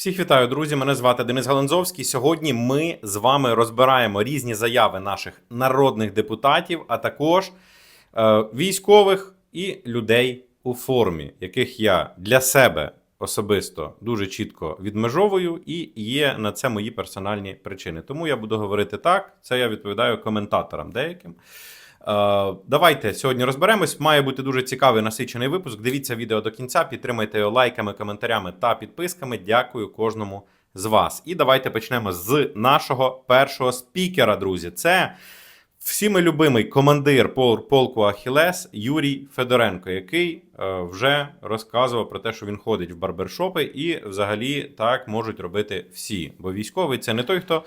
Всіх вітаю, друзі! Мене звати Денис Галанзовський. Сьогодні ми з вами розбираємо різні заяви наших народних депутатів, а також е, військових і людей у формі, яких я для себе особисто дуже чітко відмежовую, і є на це мої персональні причини. Тому я буду говорити так. Це я відповідаю коментаторам деяким. Е, Давайте сьогодні розберемось. Має бути дуже цікавий насичений випуск. Дивіться відео до кінця, підтримайте його лайками, коментарями та підписками. Дякую кожному з вас. І давайте почнемо з нашого першого спікера, друзі. Це всіми любимий командир полку Ахілес Юрій Федоренко, який е, вже розказував про те, що він ходить в барбершопи, і взагалі так можуть робити всі. Бо військовий це не той, хто.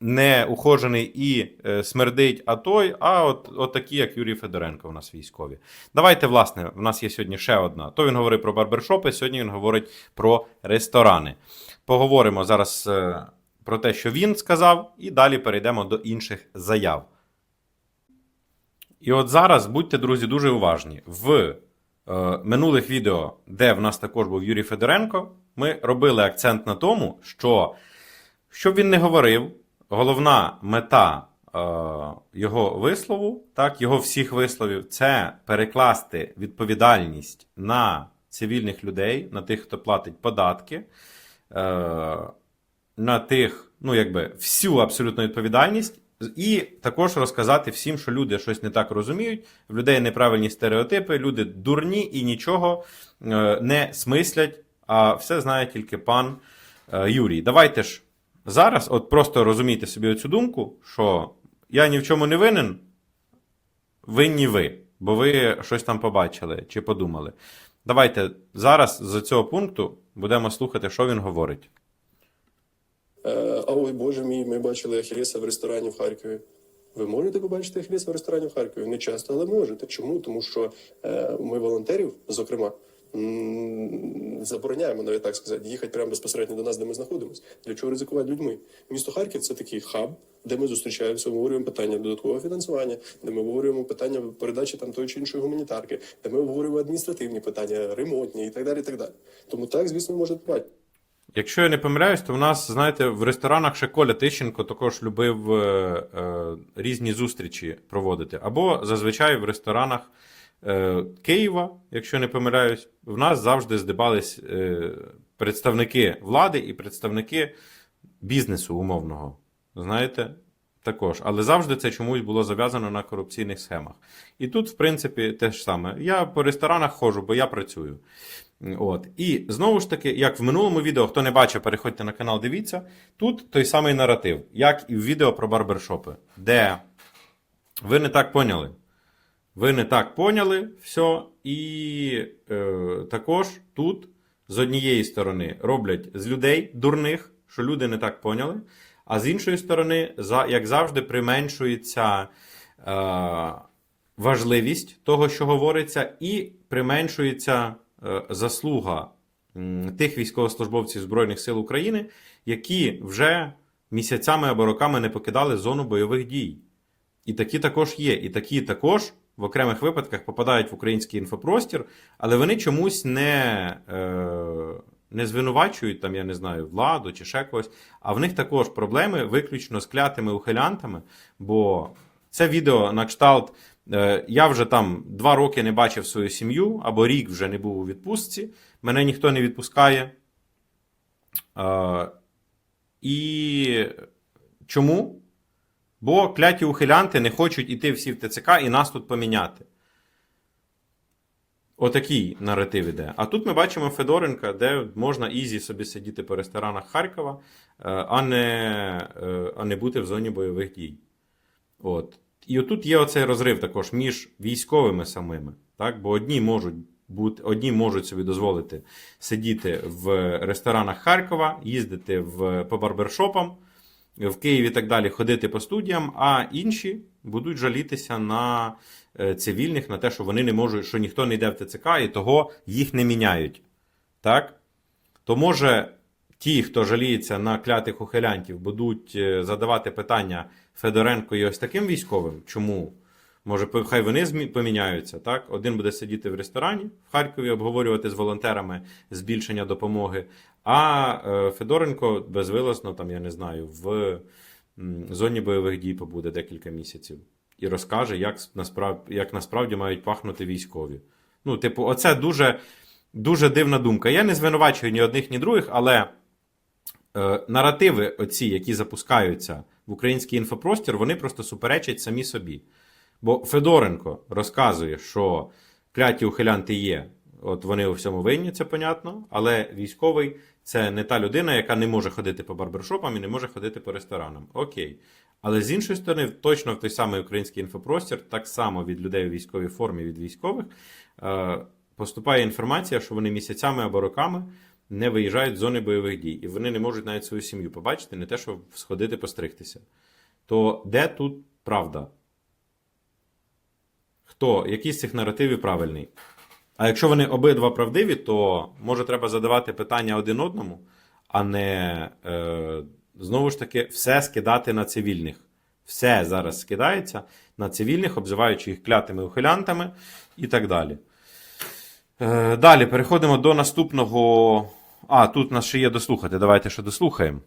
Не ухожений і е, смердить, а той, а от, от такі, як Юрій Федоренко, у нас військові. Давайте, власне, в нас є сьогодні ще одна. То він говорить про барбершопи, сьогодні він говорить про ресторани. Поговоримо зараз е, про те, що він сказав, і далі перейдемо до інших заяв. І от зараз будьте, друзі, дуже уважні. В е, минулих відео, де в нас також був Юрій Федоренко, ми робили акцент на тому, що щоб він не говорив, головна мета е, його вислову, так, його всіх висловів, це перекласти відповідальність на цивільних людей, на тих, хто платить податки, е, на тих, ну якби всю абсолютну відповідальність. І також розказати всім, що люди щось не так розуміють, в людей неправильні стереотипи, люди дурні і нічого е, не смислять, а все знає тільки пан е, Юрій. Давайте ж зараз, от просто розумійте собі цю думку, що я ні в чому не винен, винні ви, бо ви щось там побачили чи подумали. Давайте зараз з цього пункту будемо слухати, що він говорить. Е, А ой, боже мій, ми бачили Ахілеса в ресторані в Харкові. Ви можете побачити Ахілеса в ресторані в Харкові? Не часто, але можете. Чому? Тому що е, ми волонтерів, зокрема, забороняємо, навіть так сказати, їхати прямо безпосередньо до нас, де ми знаходимося. Для чого ризикувати людьми? Місто Харків це такий хаб, де ми зустрічаємося, обговорюємо питання додаткового фінансування, де ми обговорюємо питання передачі там тої чи іншої гуманітарки, де ми обговорюємо адміністративні питання, ремонтні і так далі. І так далі. Тому так, звісно, може бувати. Якщо я не помиляюсь, то в нас, знаєте, в ресторанах ще Коля Тищенко також любив е, е, різні зустрічі проводити. Або зазвичай в ресторанах Києва, якщо не помиляюсь, в нас завжди здибались е, представники влади і представники бізнесу умовного. Знаєте, також. Але завжди це чомусь було зав'язано на корупційних схемах. І тут, в принципі, те ж саме. Я по ресторанах ходжу, бо я працюю. От. І знову ж таки, як в минулому відео, хто не бачив, переходьте на канал, дивіться. Тут той самий наратив, як і в відео про барбершопи, де ви не так поняли. Ви не так поняли все. І е, також тут з однієї сторони роблять з людей дурних, що люди не так поняли. А з іншої сторони, за, як завжди, применшується е, важливість того, що говориться, і применшується е, заслуга м, тих військовослужбовців Збройних сил України, які вже місяцями або роками не покидали зону бойових дій. І такі також є. І такі також в окремих випадках попадають в український інфопростір, але вони чомусь не, е, не звинувачують там, я не знаю, владу чи ще когось. А в них також проблеми виключно з клятими ухилянтами, бо це відео на кшталт. е, Я вже там два роки не бачив свою сім'ю, або рік вже не був у відпустці. Мене ніхто не відпускає. Е, І чому? Бо кляті ухилянти не хочуть іти всі в ТЦК і нас тут поміняти. Отакий наратив іде. А тут ми бачимо Федоренка, де можна ізі собі сидіти по ресторанах Харкова, е, а не, е, а не бути в зоні бойових дій. От. І отут є оцей розрив також між військовими самими. Так? Бо одні можуть бути, одні можуть собі дозволити сидіти в ресторанах Харкова, їздити в, по барбершопам в Києві і так далі ходити по студіям, а інші будуть жалітися на е, цивільних, на те, що вони не можуть, що ніхто не йде в ТЦК і того їх не міняють. Так? То може ті, хто жаліється на клятих ухилянтів, будуть е, задавати питання Федоренко і ось таким військовим, чому Може, хай вони поміняються. Так? Один буде сидіти в ресторані в Харкові, обговорювати з волонтерами збільшення допомоги. А е, Федоренко безвиласно, там, я не знаю, в зоні бойових дій побуде декілька місяців і розкаже, як насправді, як насправді мають пахнути військові. Ну, типу, оце дуже, дуже дивна думка. Я не звинувачую ні одних, ні других, але е, наративи, оці, які запускаються в український інфопростір, вони просто суперечать самі собі. Бо Федоренко розказує, що кляті ухилянти є, от вони у всьому винні, це понятно, але військовий це не та людина, яка не може ходити по барбершопам і не може ходити по ресторанам. Окей. Але з іншої сторони, точно в той самий український інфопростір, так само від людей у військовій формі, від військових, е, поступає інформація, що вони місяцями або роками не виїжджають з зони бойових дій, і вони не можуть навіть свою сім'ю побачити, не те, що сходити постригтися. То де тут правда? Хто? Який з цих наративів правильний? А якщо вони обидва правдиві, то може треба задавати питання один одному, а не е, знову ж таки все скидати на цивільних. Все зараз скидається на цивільних, обзиваючи їх клятими ухилянтами і так далі. Е, далі переходимо до наступного. А, тут нас ще є дослухати. Давайте ще дослухаємо.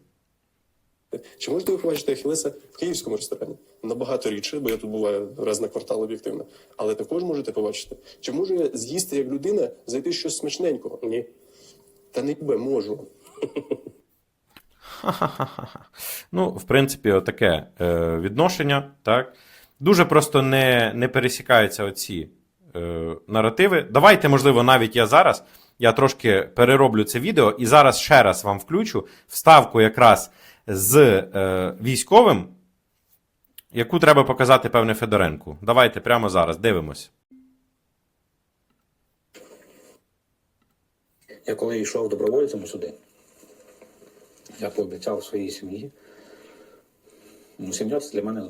Чи можете ви побачити Ахілеса в київському ресторані? Набагато рідше, бо я тут буваю раз на квартал об'єктивно. Але також можете побачити. Чи можу я з'їсти як людина, зайти щось смачненького? Ні. Та не бе, можу. Ну, в принципі, отаке е, відношення. Так? Дуже просто не, не пересікаються оці е, наративи. Давайте, можливо, навіть я зараз я трошки перероблю це відео і зараз ще раз вам включу вставку якраз з е, військовим, яку треба показати певне Федоренку. Давайте прямо зараз дивимось. Я коли йшов добровольцем сюди, я пообіцяв своїй сім'ї. Ну, сім'я це для мене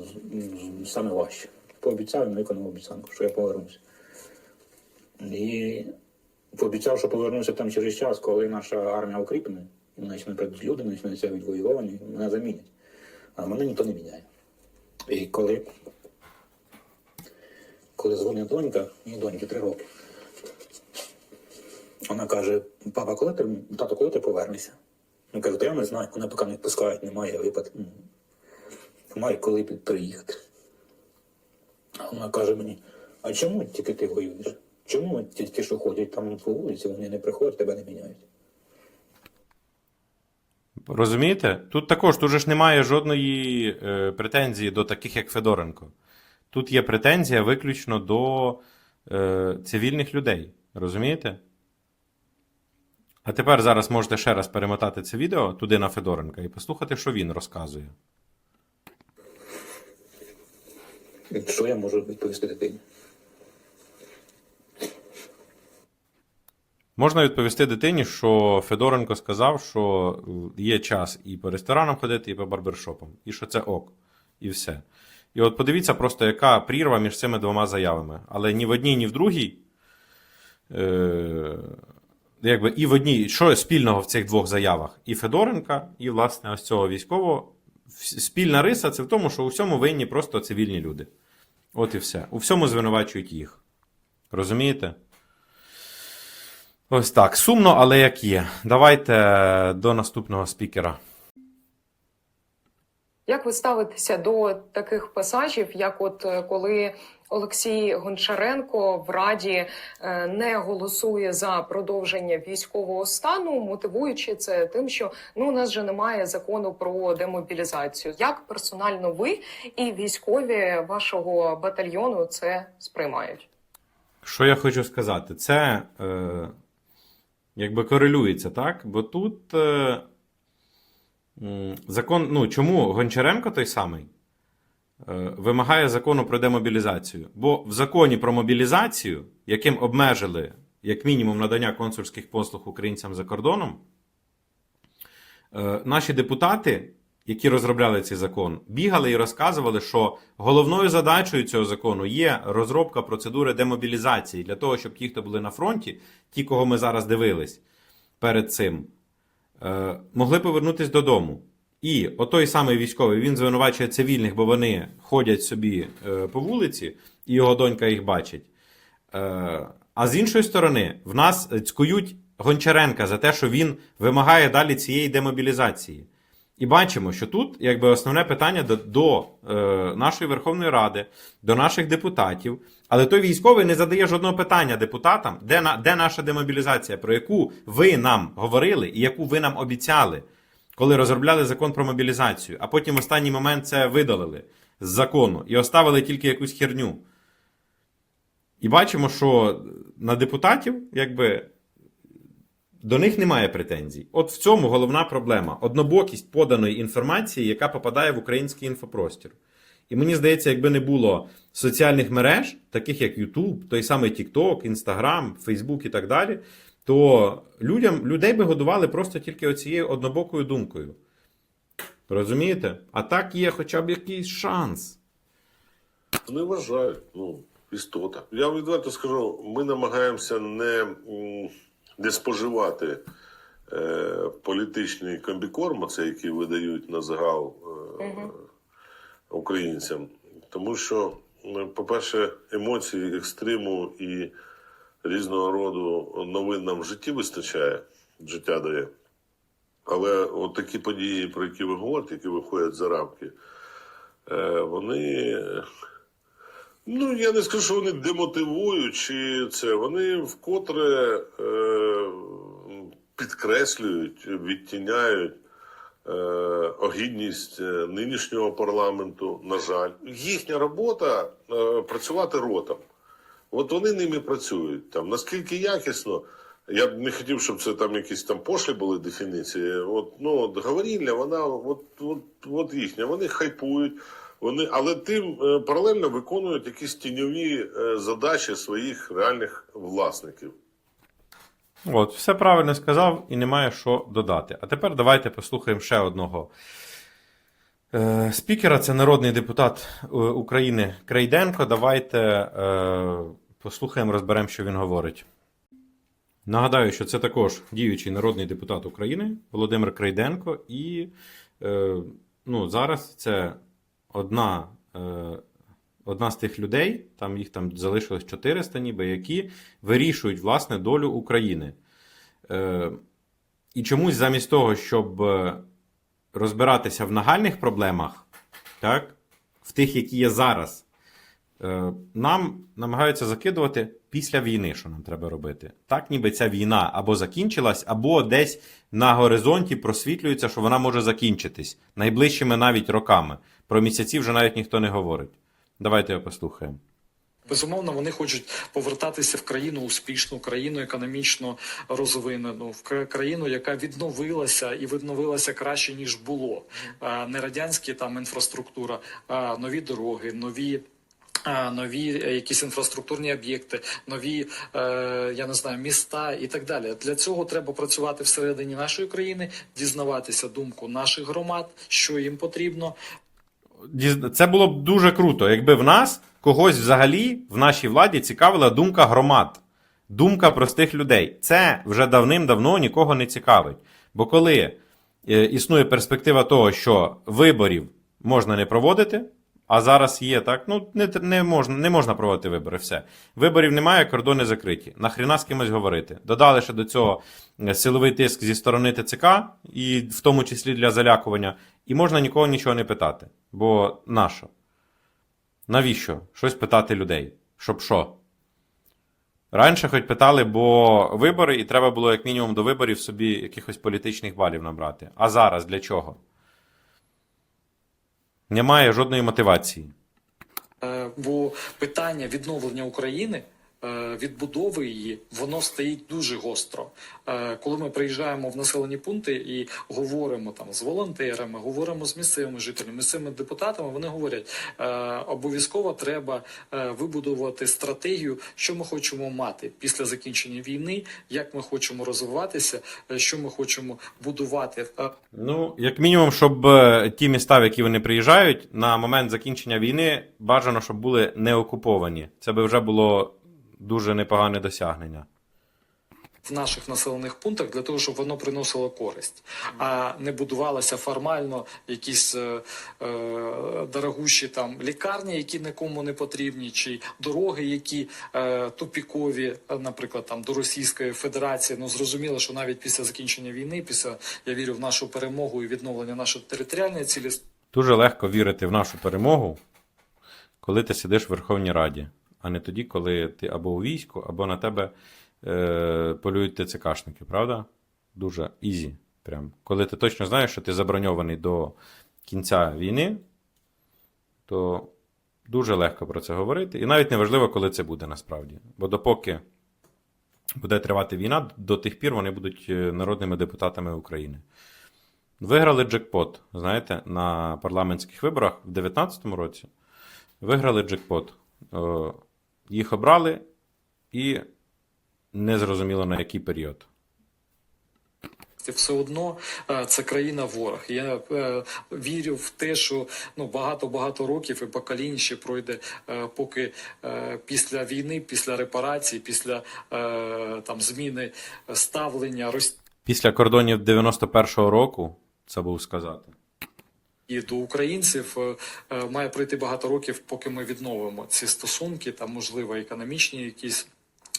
саме важче. Пообіцяв і виконав обіцянку, що я повернуся. І пообіцяв, що повернуся там через час, коли наша армія укріпне, почне прийдуть люди, почнуться відвоювання, і мене замінять. А мене ніхто не міняє. І коли, коли дзвонить донька, мені доньки три роки. Вона каже: папа, коли ти тато, коли ти повернешся? Я кажу, та я не знаю, мене поки не відпускають, немає випадку. Має коли приїхати. А вона каже мені: а чому тільки ти воюєш? Чому тільки що ходять там по вулиці, вони не приходять, тебе не міняють? Розумієте? Тут також тут ж немає жодної е, претензії до таких, як Федоренко. Тут є претензія виключно до е, цивільних людей. Розумієте? А тепер зараз можете ще раз перемотати це відео туди на Федоренка і послухати, що він розказує. Що я можу відповісти дитині? Можна відповісти дитині, що Федоренко сказав, що е, є час і по ресторанам ходити, і по барбершопам, і що це ок, і все. І от подивіться просто, яка прірва між цими двома заявами. Але ні в одній, ні в другій. Е- якби і в одній, що спільного в цих двох заявах? І Федоренка, і, власне, ось цього військового. Спільна риса це в тому, що у всьому винні просто цивільні люди. От і все. У всьому звинувачують їх. Розумієте? Ось так. Сумно, але як є. Давайте до наступного спікера. Як ви ставитеся до таких пасажів, як от е, коли Олексій Гончаренко в Раді е, не голосує за продовження військового стану, мотивуючи це тим, що ну у нас же немає закону про демобілізацію. Як персонально ви і військові вашого батальйону це сприймають? Що я хочу сказати? Це е, якби корелюється, так? Бо тут е, закон. Ну, чому Гончаренко той самий е, вимагає закону про демобілізацію? Бо в законі про мобілізацію, яким обмежили як мінімум надання консульських послуг українцям за кордоном, е, наші депутати, які розробляли цей закон, бігали і розказували, що головною задачею цього закону є розробка процедури демобілізації для того, щоб ті, хто були на фронті, ті, кого ми зараз дивились перед цим, е, могли повернутися додому. І отой самий військовий він звинувачує цивільних, бо вони ходять собі е, по вулиці, і його донька їх бачить. Е, а з іншої сторони, в нас цькують Гончаренка за те, що він вимагає далі цієї демобілізації. І бачимо, що тут якби основне питання до, до е, нашої Верховної Ради, до наших депутатів. Але той військовий не задає жодного питання депутатам, де, на, де наша демобілізація, про яку ви нам говорили і яку ви нам обіцяли, коли розробляли закон про мобілізацію, а потім в останній момент це видалили з закону і оставили тільки якусь херню. І бачимо, що на депутатів, якби. До них немає претензій. От в цьому головна проблема: однобокість поданої інформації, яка попадає в український інфопростір. І мені здається, якби не було соціальних мереж, таких як YouTube, той самий TikTok, Instagram, Facebook і так далі, то людям, людей би годували просто тільки оцією однобокою думкою. Розумієте? А так є хоча б якийсь шанс. Не вважаю, ну, істота. Я відверто скажу, ми намагаємося не, не споживати е, політичний комбікорм, це який видають на загал е, українцям. Тому що, по-перше, емоції, екстриму і різного роду новин нам в житті вистачає, життя дає. Але от такі події, про які ви говорите, які виходять за рамки, е, вони Ну, я не скажу, що вони демотивують, чи це. Вони вкотре е, підкреслюють, відтіняють е, огідність е, нинішнього парламенту, на жаль. Їхня робота е, працювати ротом. От вони ними працюють. Там, наскільки якісно, я б не хотів, щоб це там якісь там пошлі були дефініції. От, ну, от говорільня, вона от, от, от їхня, вони хайпують. Вони, але тим паралельно виконують якісь тіньові задачі своїх реальних власників. От, все правильно сказав і немає що додати. А тепер давайте послухаємо ще одного е, спікера. Це народний депутат е, України Крейденко. Давайте е, послухаємо, розберемо, що він говорить. Нагадаю, що це також діючий народний депутат України Володимир Крейденко, і е, ну, зараз це одна, е, одна з тих людей, там їх там залишилось 400 ніби, які вирішують власне долю України. Е, і чомусь замість того, щоб е, розбиратися в нагальних проблемах, так, в тих, які є зараз, е, нам намагаються закидувати після війни, що нам треба робити. Так, ніби ця війна або закінчилась, або десь на горизонті просвітлюється, що вона може закінчитись найближчими навіть роками. Про місяці вже навіть ніхто не говорить. Давайте його послухаємо. Безумовно, вони хочуть повертатися в країну успішну, країну економічно розвинену, в країну, яка відновилася і відновилася краще ніж було. Не радянські там інфраструктура, а нові дороги, нові. Нові е, якісь інфраструктурні об'єкти, нові е, я не знаю міста і так далі. Для цього треба працювати всередині нашої країни, дізнаватися думку наших громад, що їм потрібно, Це було б дуже круто, якби в нас когось взагалі в нашій владі цікавила думка громад, думка простих людей. Це вже давним-давно нікого не цікавить. Бо коли е, існує перспектива того, що виборів можна не проводити, а зараз є так, ну не, не, можна, не можна проводити вибори. Все. Виборів немає, кордони закриті. Нахріна з кимось говорити. Додали ще до цього е, силовий тиск зі сторони ТЦК, і в тому числі для залякування, і можна нікого нічого не питати. Бо нащо? Навіщо? Щось питати людей. Щоб що? Раніше хоч питали, бо вибори, і треба було як мінімум до виборів собі якихось політичних балів набрати. А зараз для чого? Немає жодної мотивації. Е, бо питання відновлення України. Е, Відбудови її воно стоїть дуже гостро. Е, Коли ми приїжджаємо в населені пункти і говоримо там з волонтерами, говоримо з місцевими жителями, місцевими депутатами, вони говорять, е, обов'язково треба вибудувати стратегію, що ми хочемо мати після закінчення війни, як ми хочемо розвиватися, що ми хочемо будувати. Ну, як мінімум, щоб ті міста, в які вони приїжджають, на момент закінчення війни бажано, щоб були не окуповані. Це би вже було дуже непогане досягнення. в наших населених пунктах для того, щоб воно приносило користь, а не будувалося формально якісь е, е, дорогущі там лікарні, які нікому не потрібні, чи дороги, які е, тупікові, наприклад, там до Російської Федерації. Ну зрозуміло, що навіть після закінчення війни, після я вірю в нашу перемогу і відновлення нашої територіальної цілісності. Дуже легко вірити в нашу перемогу, коли ти сидиш в Верховній Раді, а не тоді, коли ти або у війську, або на тебе е, полюють ТЦКшники, правда? Дуже ізі. Прям. Коли ти точно знаєш, що ти заброньований до кінця війни, то дуже легко про це говорити. І навіть не важливо, коли це буде насправді. Бо допоки буде тривати війна, до тих пір вони будуть е, народними депутатами України. Виграли джекпот, знаєте, на парламентських виборах в 2019 році. Виграли джекпот. Їх обрали і не зрозуміло на який період. Все одно е, це країна ворог. Я е, вірю в те, що ну багато багато років і поколінь ще пройде, е, поки е, після війни, після репарацій, після е, там зміни ставлення Росії Після кордонів 91-го року, це був сказати. До українців е, е, має пройти багато років, поки ми відновимо ці стосунки, там можливо економічні якісь.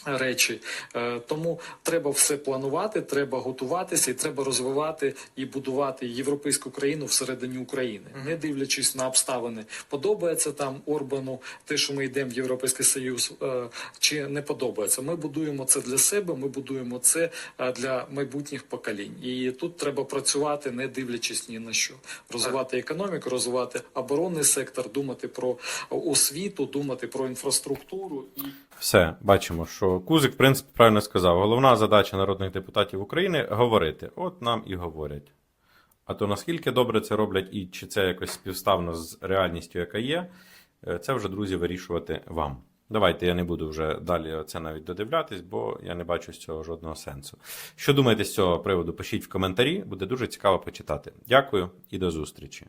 Речі Е, тому треба все планувати, треба готуватися, і треба розвивати і будувати європейську країну всередині України, не дивлячись на обставини. Подобається там Орбану те, що ми йдемо в Європейський Союз, е, чи не подобається. Ми будуємо це для себе. Ми будуємо це е, для майбутніх поколінь. І тут треба працювати, не дивлячись ні на що. Розвивати економіку, розвивати оборонний сектор, думати про освіту, думати про інфраструктуру і. Все, бачимо, що Кузик, в принципі, правильно сказав. Головна задача народних депутатів України говорити. От нам і говорять. А то наскільки добре це роблять, і чи це якось співставно з реальністю, яка є, е, це вже, друзі, вирішувати вам. Давайте я не буду вже далі це навіть додивлятись, бо я не бачу з цього жодного сенсу. Що думаєте з цього приводу? Пишіть в коментарі, буде дуже цікаво почитати. Дякую і до зустрічі.